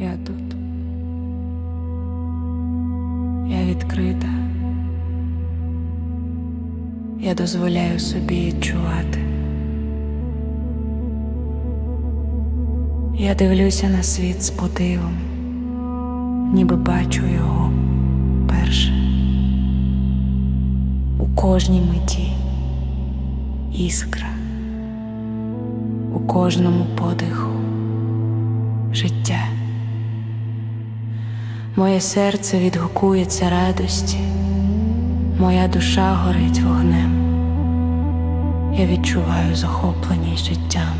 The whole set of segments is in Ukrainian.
Я тут. Я відкрита. Я дозволяю собі відчувати. Я дивлюся на світ з подивом, ніби бачу його перше. У кожній миті іскра, у кожному подиху життя. Моє серце відгукується радості, моя душа горить вогнем. Я відчуваю захопленість життям,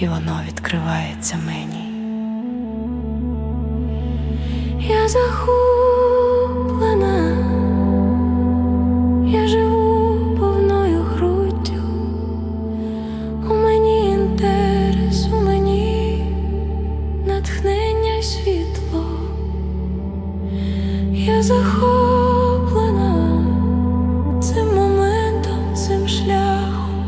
і воно відкривається мені. Я захоплена, я захоплена цим моментом, цим шляхом,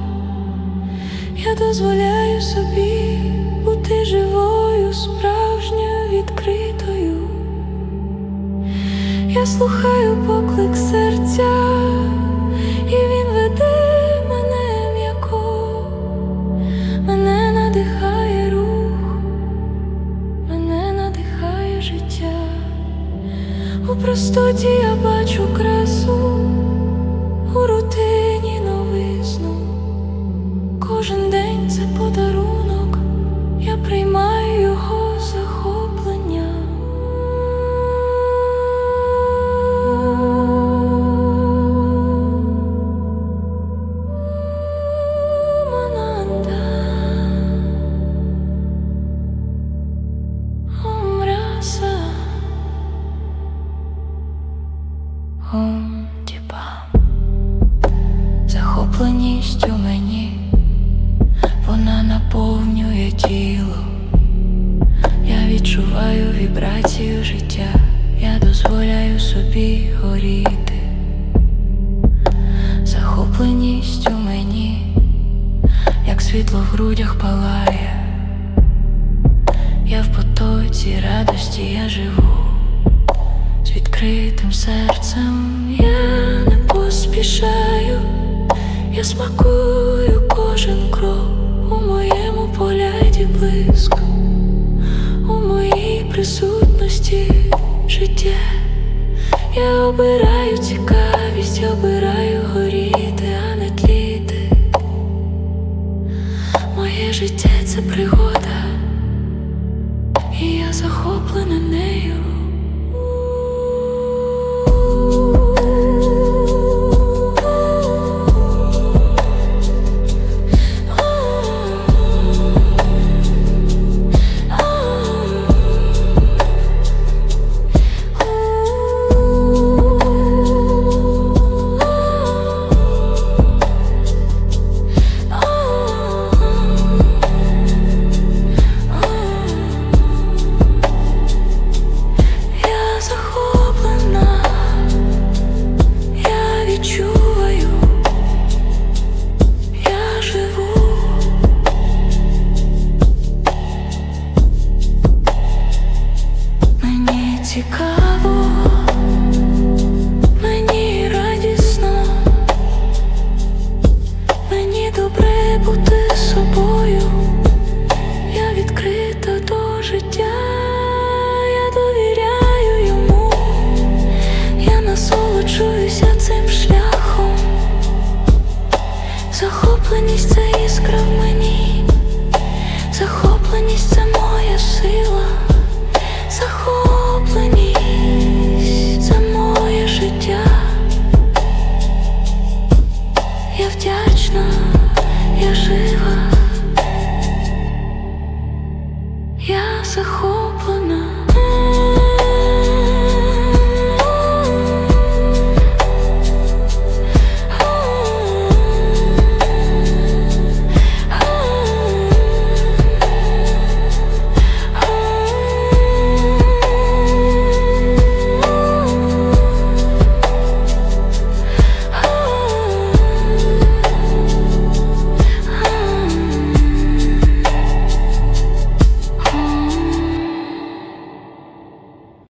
я дозволяю собі бути живою, справжньою, відкритою. Я слухаю поклик серця, У простоті я бачу красу, у рутині новизну. Кожен день собі горіти. Захопленість у мені, як світло в грудях палає. Я в потоці радості я живу з відкритим серцем я не поспішаю, я смакую кожен крок у моєму погляді блиск, у моїй присутності життя. Обираю цікавість, обираю цікаво. я жива, я захоплена.